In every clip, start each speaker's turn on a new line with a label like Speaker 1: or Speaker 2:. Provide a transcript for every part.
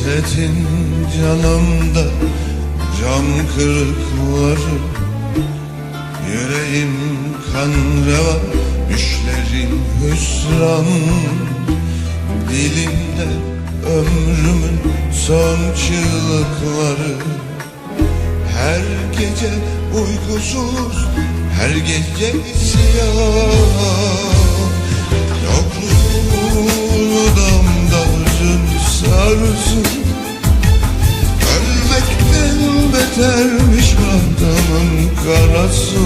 Speaker 1: Hasretin canımda cam kırıkları Yüreğim kan revan düşlerin hüsran Dilimde ömrümün son çığlıkları. Her gece uykusuz her gece isyan Yokluğun karası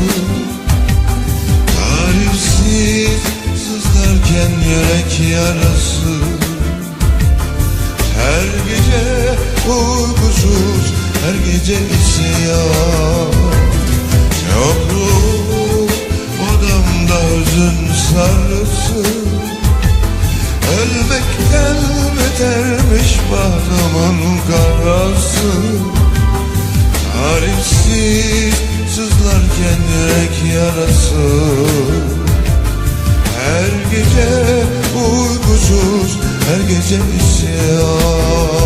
Speaker 1: Tarifsiz sızlarken yürek yarası. Her gece uykusuz her gece isyan. Yokluk odamda hüzün sarısı. Ölmekten betermiş bağrımın karası. Tarifsiz yürek yarası. Her gece uykusuz her gece isyan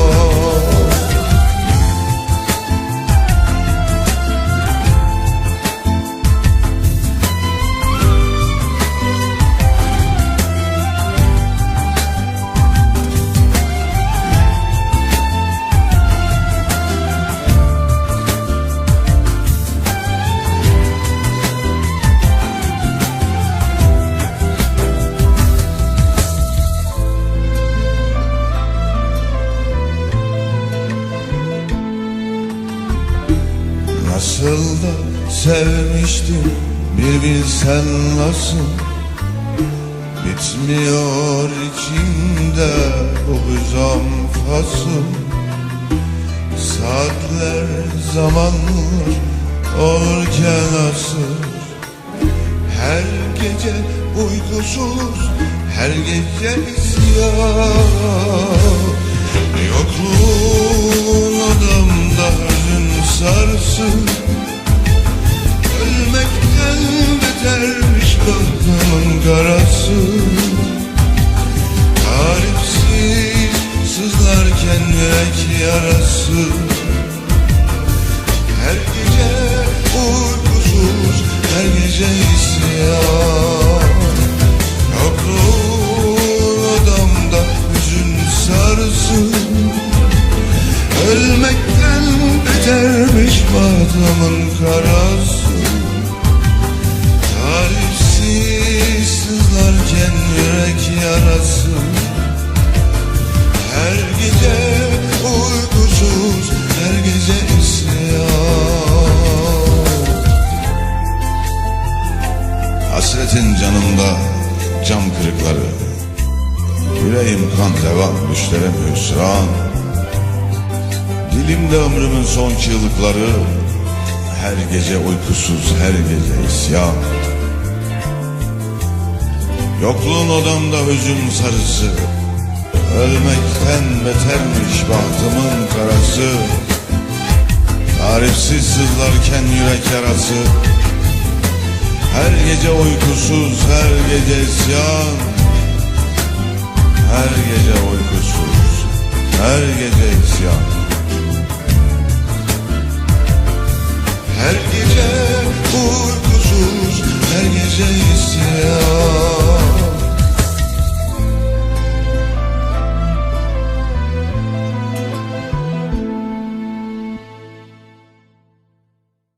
Speaker 1: Nasıl da sevmiştim bir bilsen nasıl? Bitmiyor içimde bu hüzam fasıl. Saatler zamanlar olurken asır Her gece uykusuz her gece isyan Yokluğun yarası. Her gece uykusuz her gece isyan. Yokluğun adamda hüzün sarsın. Ölmekten betermiş badamın karası kırıkları Yüreğim kan revan düşlerim hüsran. Dilimde ömrümün son çığlıkları. Her gece uykusuz her gece isyan. Yokluğun odamda hüzün sarısı. Ölmekten betermiş bahtımın karası. Tarifsiz sızlarken yürek yarası. Her gece uykusuz her gece isyan Her gece uykusuz her gece isyan. Her gece uykusuz, her gece isyan